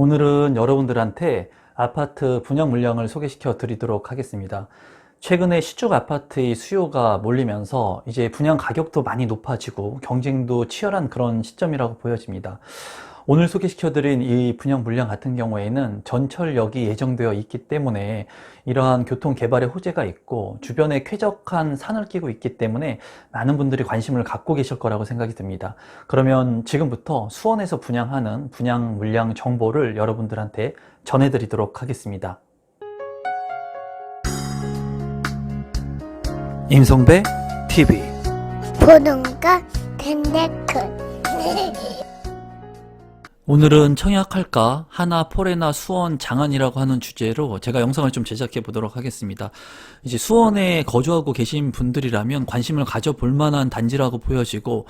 오늘은 여러분들한테 아파트 분양 물량을 소개시켜 드리도록 하겠습니다. 최근에 시축 아파트의 수요가 몰리면서 이제 분양 가격도 많이 높아지고 경쟁도 치열한 그런 시점이라고 보여집니다. 오늘 소개시켜 드린 이 분양 물량 같은 경우에는 전철역이 예정되어 있기 때문에 이러한 교통 개발의 호재가 있고 주변에 쾌적한 산을 끼고 있기 때문에 많은 분들이 관심을 갖고 계실 거라고 생각이 듭니다. 그러면 지금부터 수원에서 분양하는 분양 물량 정보를 여러분들한테 전해드리도록 하겠습니다. 임성배 TV 보동과 텐데크 오늘은 청약할까 하나 포레나 수원 장안이라고 하는 주제로 제가 영상을 좀 제작해 보도록 하겠습니다. 이제 수원에 거주하고 계신 분들이라면 관심을 가져볼 만한 단지라고 보여지고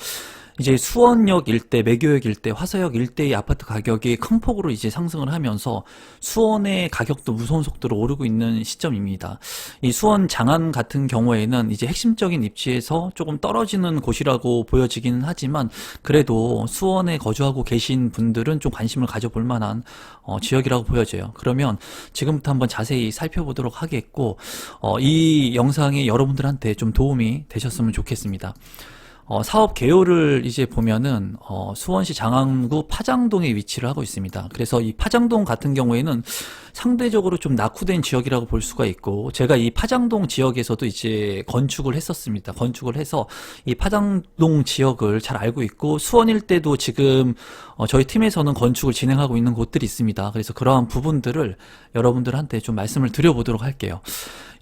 이제 수원역 일대, 매교역 일대, 화서역 일대의 아파트 가격이 큰 폭으로 이제 상승을 하면서 수원의 가격도 무서운 속도로 오르고 있는 시점입니다. 이 수원 장안 같은 경우에는 이제 핵심적인 입지에서 조금 떨어지는 곳이라고 보여지기는 하지만 그래도 수원에 거주하고 계신 분들은 좀 관심을 가져볼 만한 어, 지역이라고 보여져요. 그러면 지금부터 한번 자세히 살펴보도록 하겠고 어, 이 영상이 여러분들한테 좀 도움이 되셨으면 좋겠습니다. 어, 사업 개요를 이제 보면은 어, 수원시 장안구 파장동에 위치를 하고 있습니다. 그래서 이 파장동 같은 경우에는 상대적으로 좀 낙후된 지역이라고 볼 수가 있고 제가 이 파장동 지역에서도 이제 건축을 했었습니다. 건축을 해서 이 파장동 지역을 잘 알고 있고 수원일 때도 지금 어, 저희 팀에서는 건축을 진행하고 있는 곳들이 있습니다. 그래서 그러한 부분들을 여러분들한테 좀 말씀을 드려보도록 할게요.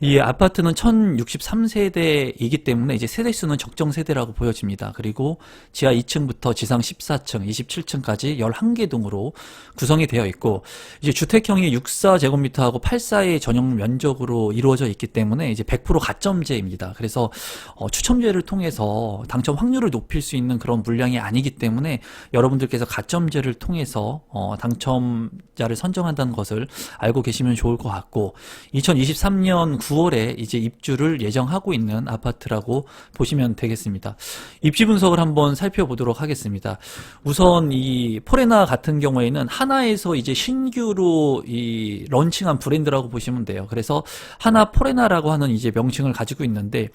이 아파트는 1063세대이기 때문에 이제 세대 수는 적정 세대라고 보여집니다. 그리고 지하 2층부터 지상 14층, 27층까지 11개 동으로 구성이 되어 있고 이제 주택형이 6 14제곱미터하고 8사의 전용 면적으로 이루어져 있기 때문에 이제 100% 가점제입니다. 그래서 어, 추첨제를 통해서 당첨 확률을 높일 수 있는 그런 물량이 아니기 때문에 여러분들께서 가점제를 통해서 어, 당첨자를 선정한다는 것을 알고 계시면 좋을 것 같고 2023년 9월에 이제 입주를 예정하고 있는 아파트라고 보시면 되겠습니다. 입지 분석을 한번 살펴보도록 하겠습니다. 우선 이 포레나 같은 경우에는 하나에서 이제 신규로 이 런칭한 브랜드라고 보시면 돼요. 그래서 하나 포레나라고 하는 이제 명칭을 가지고 있는데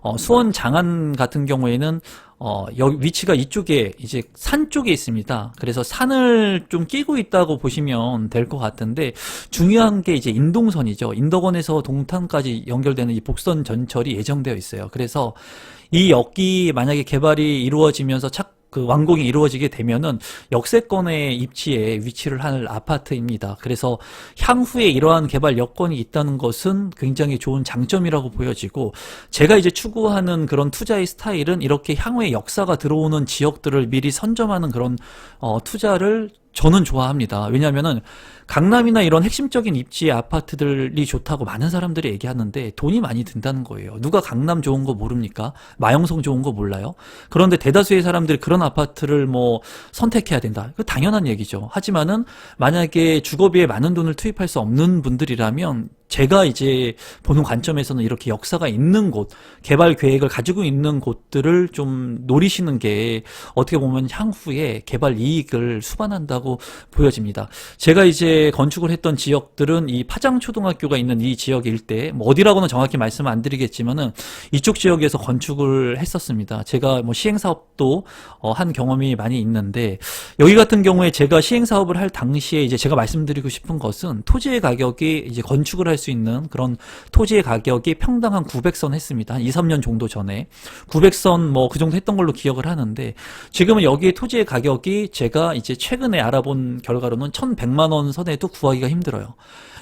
어, 수원 장안 같은 경우에는 어, 여기 위치가 이쪽에 이제 산 쪽에 있습니다. 그래서 산을 좀 끼고 있다고 보시면 될 것 같은데 중요한 게 이제 인동선이죠. 인덕원에서 동탄까지 연결되는 이 복선 전철이 예정되어 있어요. 그래서 이 역이 만약에 개발이 이루어지면서 착 그 완공이 이루어지게 되면은 역세권의 입지에 위치를 할 아파트입니다. 그래서 향후에 이러한 개발 여건이 있다는 것은 굉장히 좋은 장점이라고 보여지고 제가 이제 추구하는 그런 투자의 스타일은 이렇게 향후에 역사가 들어오는 지역들을 미리 선점하는 그런 어, 투자를 저는 좋아합니다. 왜냐하면은 강남이나 이런 핵심적인 입지의 아파트들이 좋다고 많은 사람들이 얘기하는데 돈이 많이 든다는 거예요. 누가 강남 좋은 거 모릅니까? 마영성 좋은 거 몰라요? 그런데 대다수의 사람들이 그런 아파트를 뭐 선택해야 된다. 그 당연한 얘기죠. 하지만은 만약에 주거비에 많은 돈을 투입할 수 없는 분들이라면 제가 이제 보는 관점에서는 이렇게 역사가 있는 곳, 개발 계획을 가지고 있는 곳들을 좀 노리시는 게 어떻게 보면 향후에 개발 이익을 수반한다고 보여집니다. 제가 이제 건축을 했던 지역들은 이 파장초등학교가 있는 이 지역 일대, 뭐 어디라고는 정확히 말씀 안 드리겠지만은 이쪽 지역에서 건축을 했었습니다. 제가 뭐 시행사업도 어, 한 경험이 많이 있는데 여기 같은 경우에 제가 시행사업을 할 당시에 이제 제가 말씀드리고 싶은 것은 토지의 가격이 이제 건축을 할수 있는 그런 토지의 가격이 평당 한 900선 했습니다. 한 2, 3년 정도 전에 900선 뭐 그 정도 했던 걸로 기억을 하는데 지금은 여기 토지의 가격이 제가 이제 최근에 알아본 결과로는 1,100만 원 선에도 구하기가 힘들어요.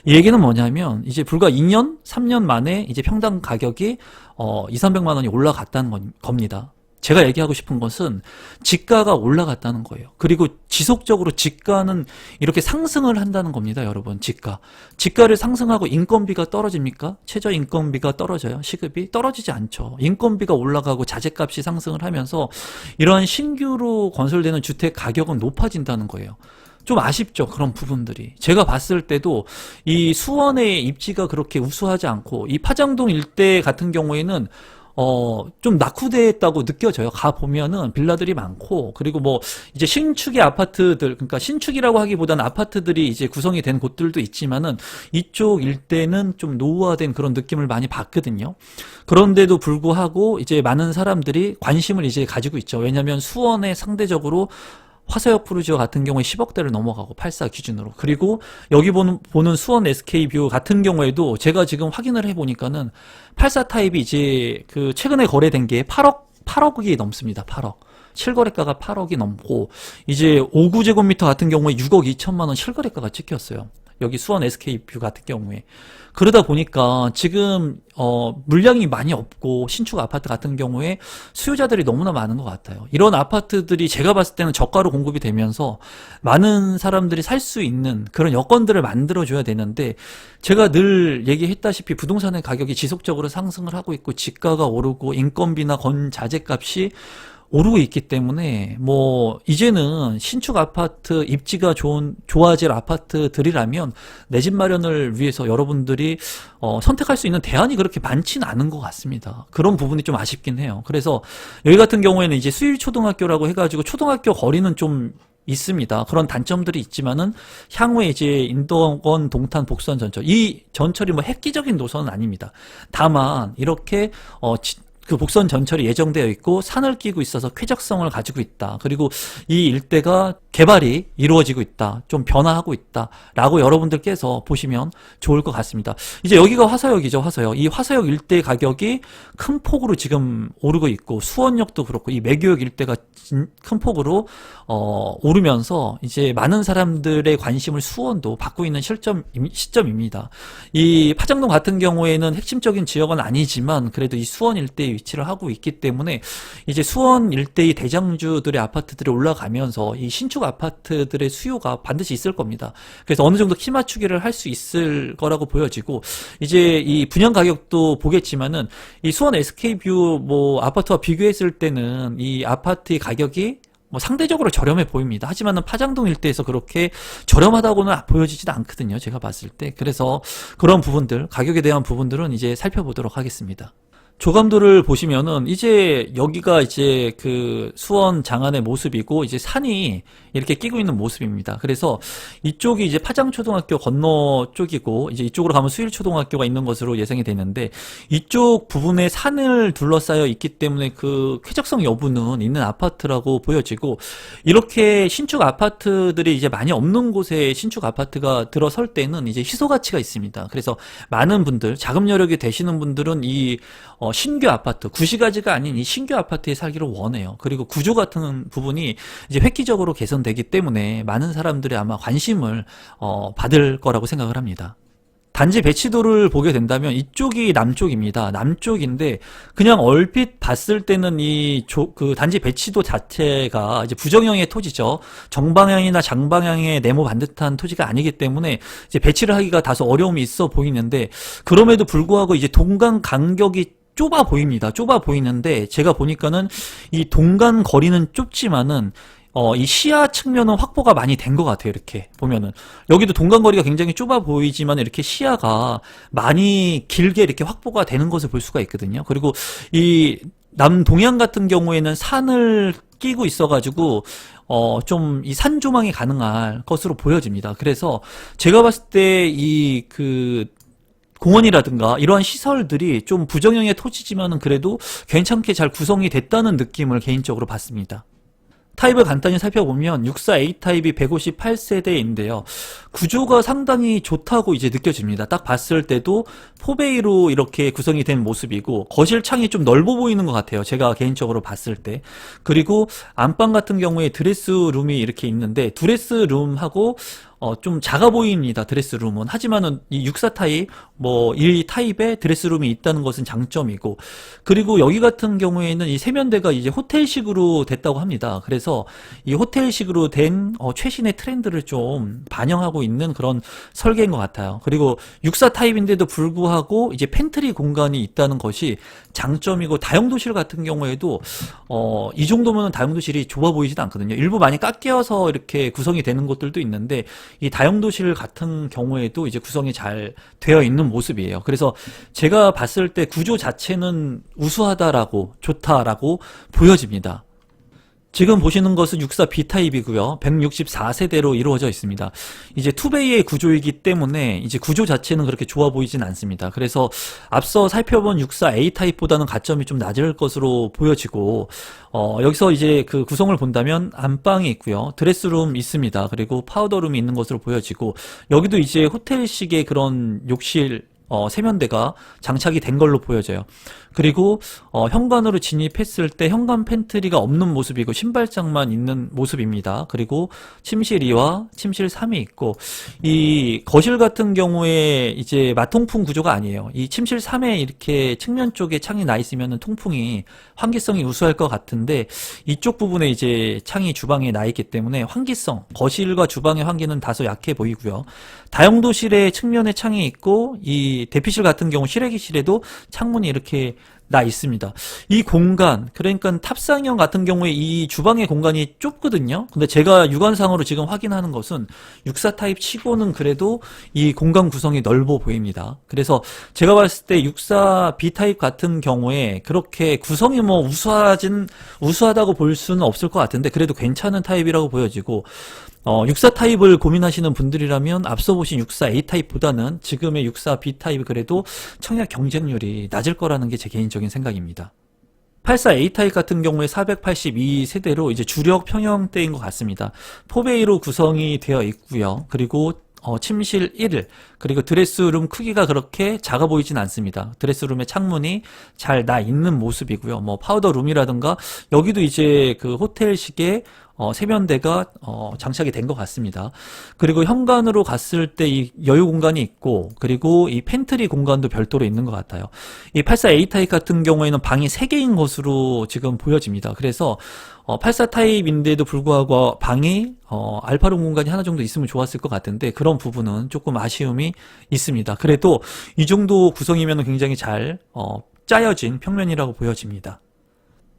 이 얘기는 뭐냐면 이제 불과 2년, 3년 만에 이제 평당 가격이 어 2, 300만 원이 올라갔다는 건- 겁니다. 제가 얘기하고 싶은 것은 지가가 올라갔다는 거예요. 그리고 지속적으로 지가는 이렇게 상승을 한다는 겁니다, 여러분. 지가. 지가를 상승하고 인건비가 떨어집니까? 최저 인건비가 떨어져요. 시급이 떨어지지 않죠. 인건비가 올라가고 자재값이 상승을 하면서 이러한 신규로 건설되는 주택 가격은 높아진다는 거예요. 좀 아쉽죠 그런 부분들이 제가 봤을 때도 이 수원의 입지가 그렇게 우수하지 않고 이 파장동 일대 같은 경우에는 어, 좀 낙후됐다고 느껴져요. 가 보면은 빌라들이 많고, 그리고 뭐, 이제 신축의 아파트들, 그러니까 신축이라고 하기보다는 아파트들이 이제 구성이 된 곳들도 있지만은, 이쪽 일대는 좀 노후화된 그런 느낌을 많이 받거든요. 그런데도 불구하고, 이제 많은 사람들이 관심을 이제 가지고 있죠. 왜냐면 수원에 상대적으로 화서역 푸르지오 같은 경우에 10억대를 넘어가고 84 기준으로. 그리고 여기 보는, 보는 수원 SK뷰 같은 경우에도 제가 지금 확인을 해보니까는 84 타입이 이제 그 최근에 거래된 게 8억 8억이 넘습니다 8억. 실거래가가 8억이 넘고 이제 5구제곱미터 같은 경우에 6억 2천만 원 실거래가가 찍혔어요 여기 수원 SK뷰 같은 경우에 그러다 보니까 지금 어 물량이 많이 없고 신축 아파트 같은 경우에 수요자들이 너무나 많은 것 같아요. 이런 아파트들이 제가 봤을 때는 저가로 공급이 되면서 많은 사람들이 살 수 있는 그런 여건들을 만들어 줘야 되는데 제가 늘 얘기했다시피 부동산의 가격이 지속적으로 상승을 하고 있고 지가가 오르고 인건비나 건 자재 값이 오르고 있기 때문에 뭐 이제는 신축 아파트 입지가 좋은 좋아질 아파트들이라면 내 집 마련을 위해서 여러분들이 어, 선택할 수 있는 대안이 그렇게 많지는 않은 것 같습니다. 그런 부분이 좀 아쉽긴 해요. 그래서 여기 같은 경우에는 이제 수일 초등학교라고 해가지고 초등학교 거리는 좀 있습니다. 그런 단점들이 있지만은 향후에 이제 인도원 동탄 복선 전철 이 전철이 뭐 획기적인 노선은 아닙니다. 다만 이렇게 어 지- 그 복선 전철이 예정되어 있고 산을 끼고 있어서 쾌적성을 가지고 있다. 그리고 이 일대가 개발이 이루어지고 있다. 좀 변화하고 있다. 라고 여러분들께서 보시면 좋을 것 같습니다. 이제 여기가 화서역이죠, 화서역. 이 화서역 일대 가격이 큰 폭으로 지금 오르고 있고 수원역도 그렇고 이 매교역 일대가 진- 큰 폭으로 어, 오르면서 이제 많은 사람들의 관심을 수원도 받고 있는 실점 시점입니다. 이 파장동 같은 경우에는 핵심적인 지역은 아니지만 그래도 이 수원 일대에 위치를 하고 있기 때문에 이제 수원 일대의 대장주들의 아파트들이 올라가면서 이 신축 아파트들의 수요가 반드시 있을 겁니다. 그래서 어느 정도 키 맞추기를 할 수 있을 거라고 보여지고 이제 이 분양 가격도 보겠지만은 이 수원 SK뷰 뭐 아파트와 비교했을 때는 이 아파트의 가격이 뭐 상대적으로 저렴해 보입니다. 하지만은 파장동 일대에서 그렇게 저렴하다고는 보여지지도 않거든요. 제가 봤을 때. 그래서 그런 부분들, 가격에 대한 부분들은 이제 살펴보도록 하겠습니다. 조감도를 보시면은 이제 여기가 이제 그 수원 장안의 모습이고 이제 산이 이렇게 끼고 있는 모습입니다. 그래서 이쪽이 이제 파장초등학교 건너 쪽이고 이제 이쪽으로 가면 수일초등학교가 있는 것으로 예상이 되는데 이쪽 부분에 산을 둘러싸여 있기 때문에 그 쾌적성 여부는 있는 아파트라고 보여지고 이렇게 신축 아파트들이 이제 많이 없는 곳에 신축 아파트가 들어설 때는 이제 희소 가치가 있습니다. 그래서 많은 분들 자금 여력이 되시는 분들은 이 어, 신규 아파트 구시가지가 아닌 이 신규 아파트에 살기를 원해요. 그리고 구조 같은 부분이 이제 획기적으로 개선되기 때문에 많은 사람들이 아마 관심을 어, 받을 거라고 생각을 합니다. 단지 배치도를 보게 된다면 이쪽이 남쪽입니다. 남쪽인데 그냥 얼핏 봤을 때는 이 그 단지 배치도 자체가 이제 부정형의 토지죠. 정방향이나 장방향의 네모 반듯한 토지가 아니기 때문에 이제 배치를 하기가 다소 어려움이 있어 보이는데 그럼에도 불구하고 이제 동강 간격이 좁아 보입니다. 좁아 보이는데 제가 보니까는 이 동간 거리는 좁지만은 어, 이 시야 측면은 확보가 많이 된 것 같아요, 이렇게 보면은. 여기도 동간 거리가 굉장히 좁아 보이지만 이렇게 시야가 많이 길게 이렇게 확보가 되는 것을 볼 수가 있거든요. 그리고 이 남동양 같은 경우에는 산을 끼고 있어가지고, 어, 좀 이 산 조망이 가능할 것으로 보여집니다. 그래서 제가 봤을 때 이 그, 공원이라든가 이러한 시설들이 좀 부정형의 토지지만은 그래도 괜찮게 잘 구성이 됐다는 느낌을 개인적으로 받습니다. 타입을 간단히 살펴보면 64A 타입이 158세대인데요. 구조가 상당히 좋다고 이제 느껴집니다. 딱 봤을 때도 포베이로 이렇게 구성이 된 모습이고 거실 창이 좀 넓어 보이는 것 같아요. 제가 개인적으로 봤을 때. 그리고 안방 같은 경우에 드레스룸이 이렇게 있는데 드레스룸하고 어, 좀 작아 보입니다. 드레스룸은. 하지만은 이64 타입, 뭐, 이 타입에 드레스룸이 있다는 것은 장점이고, 그리고 여기 같은 경우에는 이 세면대가 이제 호텔식으로 됐다고 합니다. 그래서 이 호텔식으로 된 어, 최신의 트렌드를 좀 반영하고 있는 그런 설계인 것 같아요. 그리고 64 타입인데도 불구하고 이제 팬트리 공간이 있다는 것이 장점이고, 다용도실 같은 경우에도, 어, 이 정도면 다용도실이 좁아 보이지도 않거든요. 일부 많이 깎여서 이렇게 구성이 되는 곳들도 있는데, 이 다용도실 같은 경우에도 이제 구성이 잘 되어 있는 모습이에요. 그래서 제가 봤을 때 구조 자체는 우수하다라고 좋다라고 보여집니다. 지금 보시는 것은 64 B타입이고요. 164세대로 이루어져 있습니다. 이제 투베이의 구조이기 때문에 이제 구조 자체는 그렇게 좋아 보이진 않습니다. 그래서 앞서 살펴본 64 A타입보다는 가점이 좀 낮을 것으로 보여지고 어, 여기서 이제 그 구성을 본다면 안방이 있고요. 드레스룸 있습니다. 그리고 파우더룸이 있는 것으로 보여지고 여기도 이제 호텔식의 그런 욕실 어, 세면대가 장착이 된 걸로 보여져요. 그리고 어, 현관으로 진입했을 때 현관 팬트리가 없는 모습이고 신발장만 있는 모습입니다. 그리고 침실 2와 침실 3이 있고 이 거실 같은 경우에 이제 마통풍 구조가 아니에요. 이 침실 3에 이렇게 측면 쪽에 창이 나 있으면 통풍이 환기성이 우수할 것 같은데 이쪽 부분에 이제 창이 주방에 나 있기 때문에 환기성 거실과 주방의 환기는 다소 약해 보이고요. 다용도실에 측면에 창이 있고 이 대피실 같은 경우 실외기실에도 창문이 이렇게 나 있습니다. 이 공간, 그러니까 탑상형 같은 경우에 이 주방의 공간이 좁거든요. 근데 제가 육안상으로 지금 확인하는 것은 64 타입 치고는 그래도 이 공간 구성이 넓어 보입니다. 그래서 제가 봤을 때64 B 타입 같은 경우에 그렇게 구성이 뭐 우수하진, 우수하다고 볼 수는 없을 것 같은데 그래도 괜찮은 타입이라고 보여지고 어, 64 타입을 고민하시는 분들이라면 앞서 보신 64 A 타입보다는 지금의 64 B 타입이 그래도 청약 경쟁률이 낮을 거라는 게 제 개인적인 생각입니다. 84 A 타입 같은 경우에 482 세대로 이제 주력 평형대인 것 같습니다. 포베이로 구성이 되어 있고요. 그리고 어, 침실 1, 그리고 드레스룸 크기가 그렇게 작아 보이진 않습니다. 드레스룸의 창문이 잘 나 있는 모습이고요. 뭐 파우더룸이라든가 여기도 이제 그 호텔식의 어, 세면대가 어, 장착이 된 것 같습니다. 그리고 현관으로 갔을 때 이 여유 공간이 있고 그리고 이 팬트리 공간도 별도로 있는 것 같아요. 이 84A 타입 같은 경우에는 방이 3개인 것으로 지금 보여집니다. 그래서 어, 84 타입인데도 불구하고 방이 어, 알파룸 공간이 하나 정도 있으면 좋았을 것 같은데 그런 부분은 조금 아쉬움이 있습니다. 그래도 이 정도 구성이면 굉장히 잘 어, 짜여진 평면이라고 보여집니다.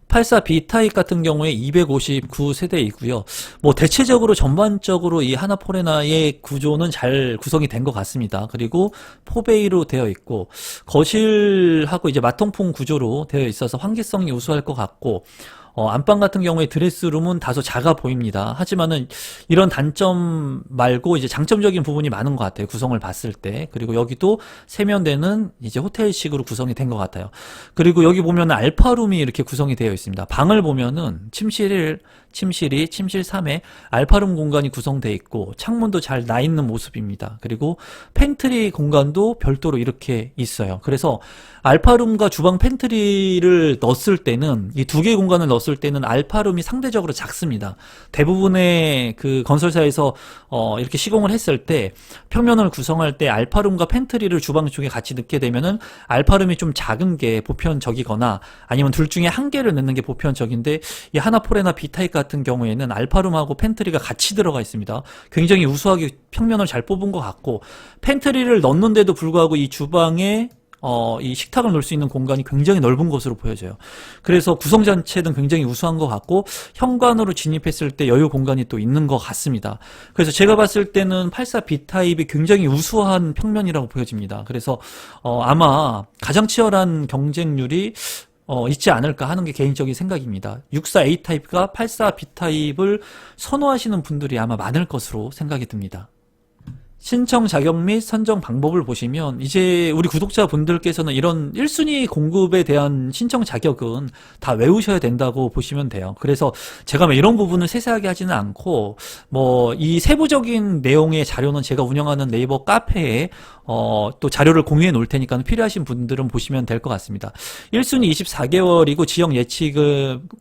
84 B 타입 같은 경우에 259세대이고요. 뭐 대체적으로 전반적으로 이 하나포레나의 구조는 잘 구성이 된 것 같습니다. 그리고 포베이로 되어 있고 거실하고 이제 마통풍 구조로 되어 있어서 환기성이 우수할 것 같고 어, 안방 같은 경우에 드레스룸은 다소 작아 보입니다. 하지만은 이런 단점 말고 이제 장점적인 부분이 많은 것 같아요. 구성을 봤을 때. 그리고 여기도 세면대는 이제 호텔식으로 구성이 된 것 같아요. 그리고 여기 보면은 알파룸이 이렇게 구성이 되어 있습니다. 방을 보면은 침실 1, 침실 2, 침실 3에 알파룸 공간이 구성되어 있고 창문도 잘 나 있는 모습입니다. 그리고 팬트리 공간도 별도로 이렇게 있어요. 그래서 알파룸과 주방 팬트리를 넣었을 때는 이 두 개의 공간을 넣었을 때는 알파룸이 상대적으로 작습니다. 대부분의 그 건설사에서 어 이렇게 시공을 했을 때 평면을 구성할 때 알파룸과 팬트리를 주방 쪽에 같이 넣게 되면은 알파룸이 좀 작은 게 보편적이거나 아니면 둘 중에 한 개를 넣는 게 보편적인데 이 하나포레나 B타입 같은 경우에는 알파룸하고 팬트리가 같이 들어가 있습니다. 굉장히 우수하게 평면을 잘 뽑은 것 같고 팬트리를 넣는데도 불구하고 이 주방에 어, 이 식탁을 놓을 수 있는 공간이 굉장히 넓은 것으로 보여져요. 그래서 구성 자체는 굉장히 우수한 것 같고 현관으로 진입했을 때 여유 공간이 또 있는 것 같습니다. 그래서 제가 봤을 때는 84 B 타입이 굉장히 우수한 평면이라고 보여집니다. 그래서 어, 아마 가장 치열한 경쟁률이 어, 있지 않을까 하는 게 개인적인 생각입니다. 64 A 타입과 84 B 타입을 선호하시는 분들이 아마 많을 것으로 생각이 듭니다. 신청 자격 및 선정 방법을 보시면 이제 우리 구독자분들께서는 이런 1순위 공급에 대한 신청 자격은 다 외우셔야 된다고 보시면 돼요. 그래서 제가 뭐 이런 부분을 세세하게 하지는 않고 뭐 이 세부적인 내용의 자료는 제가 운영하는 네이버 카페에 어, 또 자료를 공유해 놓을 테니까 필요하신 분들은 보시면 될 것 같습니다. 1순위 24개월이고 지역 예측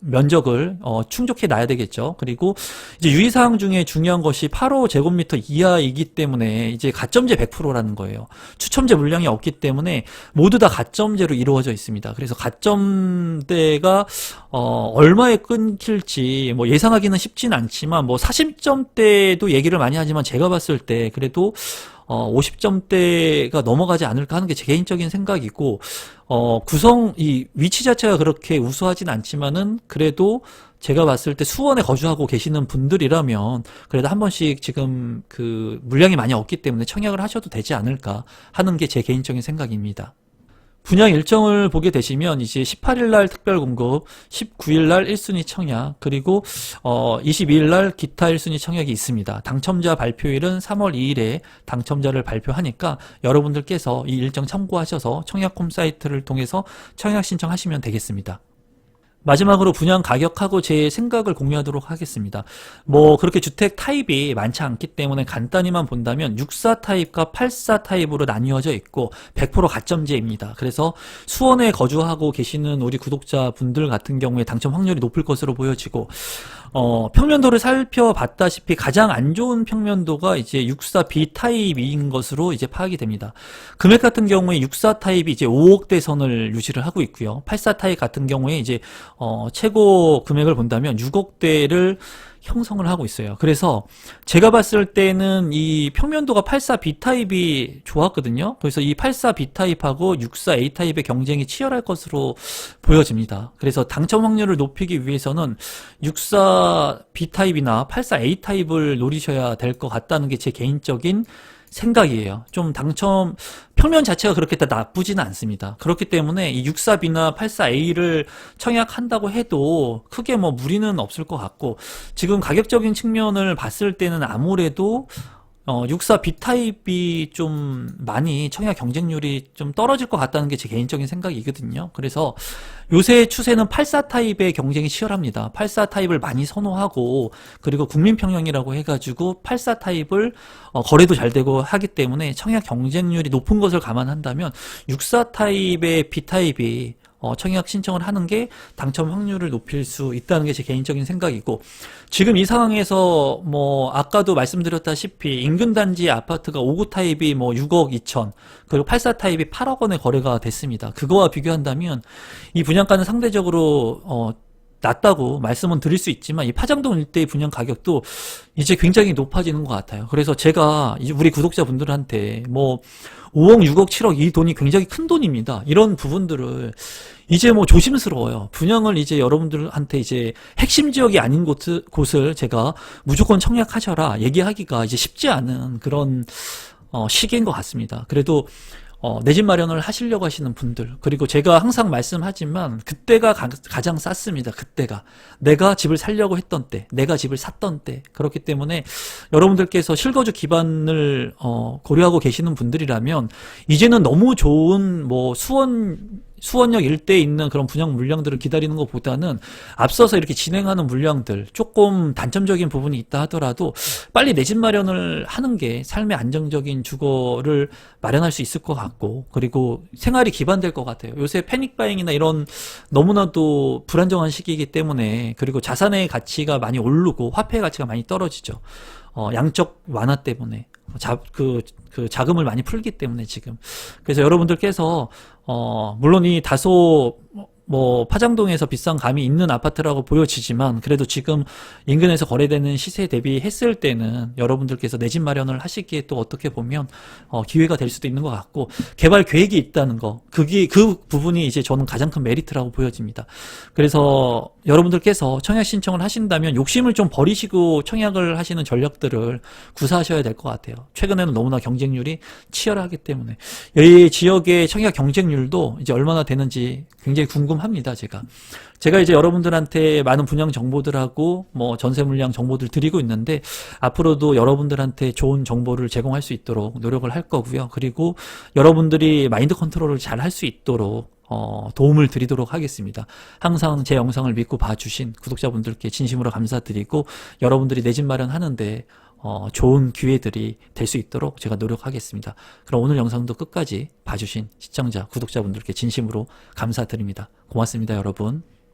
면적을 어, 충족해 놔야 되겠죠. 그리고 이제 유의사항 중에 중요한 것이 8호 제곱미터 이하이기 때문에 이제 가점제 100%라는 거예요. 추첨제 물량이 없기 때문에 모두 다 가점제로 이루어져 있습니다. 그래서 가점대가 어, 얼마에 끊길지 뭐 예상하기는 쉽진 않지만 뭐 40점대도 얘기를 많이 하지만 제가 봤을 때 그래도 어, 50점대가 넘어가지 않을까 하는 게 제 개인적인 생각이고, 어, 구성, 이 위치 자체가 그렇게 우수하진 않지만은 그래도 제가 봤을 때 수원에 거주하고 계시는 분들이라면 그래도 한 번씩 지금 그 물량이 많이 없기 때문에 청약을 하셔도 되지 않을까 하는 게 제 개인적인 생각입니다. 분양 일정을 보게 되시면 이제 18일 날 특별 공급, 19일 날 1순위 청약, 그리고 어 22일 날 기타 1순위 청약이 있습니다. 당첨자 발표일은 3월 2일에 당첨자를 발표하니까 여러분들께서 이 일정 참고하셔서 청약홈 사이트를 통해서 청약 신청하시면 되겠습니다. 마지막으로 분양 가격하고 제 생각을 공유하도록 하겠습니다. 뭐 그렇게 주택 타입이 많지 않기 때문에 간단히만 본다면 64 타입과 84 타입으로 나뉘어져 있고 100% 가점제입니다. 그래서 수원에 거주하고 계시는 우리 구독자분들 같은 경우에 당첨 확률이 높을 것으로 보여지고 어, 평면도를 살펴봤다시피 가장 안 좋은 평면도가 이제 64 B 타입인 것으로 이제 파악이 됩니다. 금액 같은 경우에 64 타입이 이제 5억대 선을 유지를 하고 있고요. 84 타입 같은 경우에 이제 어, 최고 금액을 본다면 6억대를 형성을 하고 있어요. 그래서 제가 봤을 때는 이 평면도가 84 B 타입이 좋았거든요. 그래서 이 84 B 타입하고 64 A 타입의 경쟁이 치열할 것으로 보여집니다. 그래서 당첨 확률을 높이기 위해서는 64 B 타입이나 84 A 타입을 노리셔야 될 것 같다는 게 제 개인적인 생각이에요. 좀 당첨 평면 자체가 그렇게 다 나쁘지는 않습니다. 그렇기 때문에 이 64B나 84A를 청약한다고 해도 크게 뭐 무리는 없을 것 같고 지금 가격적인 측면을 봤을 때는 아무래도 어, 64 B 타입이 좀 많이 청약 경쟁률이 좀 떨어질 것 같다는 게 제 개인적인 생각이거든요. 그래서 요새 추세는 84 타입의 경쟁이 치열합니다. 84 타입을 많이 선호하고 그리고 국민평형이라고 해가지고 84 타입을 어, 거래도 잘 되고 하기 때문에 청약 경쟁률이 높은 것을 감안한다면 64 타입의 B 타입이 어, 청약 신청을 하는 게 당첨 확률을 높일 수 있다는 게 제 개인적인 생각이고 지금 이 상황에서 뭐 아까도 말씀드렸다시피 인근 단지 아파트가 5구 타입이 뭐 6억 2천 그리고 84 타입이 8억 원에 거래가 됐습니다. 그거와 비교한다면 이 분양가는 상대적으로 어 낮다고 말씀은 드릴 수 있지만 이 파장동 일대의 분양 가격도 이제 굉장히 높아지는 것 같아요. 그래서 제가 우리 구독자분들한테 뭐 5억, 6억, 7억 이 돈이 굉장히 큰 돈입니다. 이런 부분들을 이제 뭐 조심스러워요. 분양을 이제 여러분들한테 이제 핵심 지역이 아닌 곳, 곳을 제가 무조건 청약하셔라 얘기하기가 이제 쉽지 않은 그런 어, 시기인 것 같습니다. 그래도 어, 내 집 마련을 하시려고 하시는 분들, 그리고 제가 항상 말씀하지만, 그때가 가, 장 쌌습니다. 그때가. 내가 집을 살려고 했던 때, 내가 집을 샀던 때. 그렇기 때문에 여러분들께서 실거주 기반을, 어, 고려하고 계시는 분들이라면, 이제는 너무 좋은, 뭐, 수원, 수원역 일대에 있는 그런 분양 물량들을 기다리는 것보다는 앞서서 이렇게 진행하는 물량들 조금 단점적인 부분이 있다 하더라도 빨리 내 집 마련을 하는 게 삶의 안정적인 주거를 마련할 수 있을 것 같고 그리고 생활이 기반될 것 같아요. 요새 패닉 바잉이나 이런 너무나도 불안정한 시기이기 때문에 그리고 자산의 가치가 많이 오르고 화폐 가치가 많이 떨어지죠. 어, 양적 완화 때문에 자, 그, 그 자금을 많이 풀기 때문에 지금. 그래서 여러분들께서 어, 물론 이 다소 뭐 파장동에서 비싼 감이 있는 아파트라고 보여지지만 그래도 지금 인근에서 거래되는 시세 대비 했을 때는 여러분들께서 내 집 마련을 하시기에 또 어떻게 보면 어, 기회가 될 수도 있는 것 같고 개발 계획이 있다는 거 그게 그 부분이 이제 저는 가장 큰 메리트라고 보여집니다. 그래서 여러분들께서 청약 신청을 하신다면 욕심을 좀 버리시고 청약을 하시는 전략들을 구사하셔야 될 것 같아요. 최근에는 너무나 경쟁률이 치열하기 때문에 이 지역의 청약 경쟁률도 이제 얼마나 되는지 굉장히 궁금 합니다. 제가 제가 이제 여러분들한테 많은 분양 정보들하고 뭐 전세 물량 정보들 드리고 있는데 앞으로도 여러분들한테 좋은 정보를 제공할 수 있도록 노력을 할 거고요. 그리고 여러분들이 마인드 컨트롤을 잘 할 수 있도록 어, 도움을 드리도록 하겠습니다. 항상 제 영상을 믿고 봐주신 구독자분들께 진심으로 감사드리고 여러분들이 내 집 마련하는데 어, 좋은 기회들이 될 수 있도록 제가 노력하겠습니다. 그럼 오늘 영상도 끝까지 봐주신 시청자, 구독자분들께 진심으로 감사드립니다. 고맙습니다, 여러분.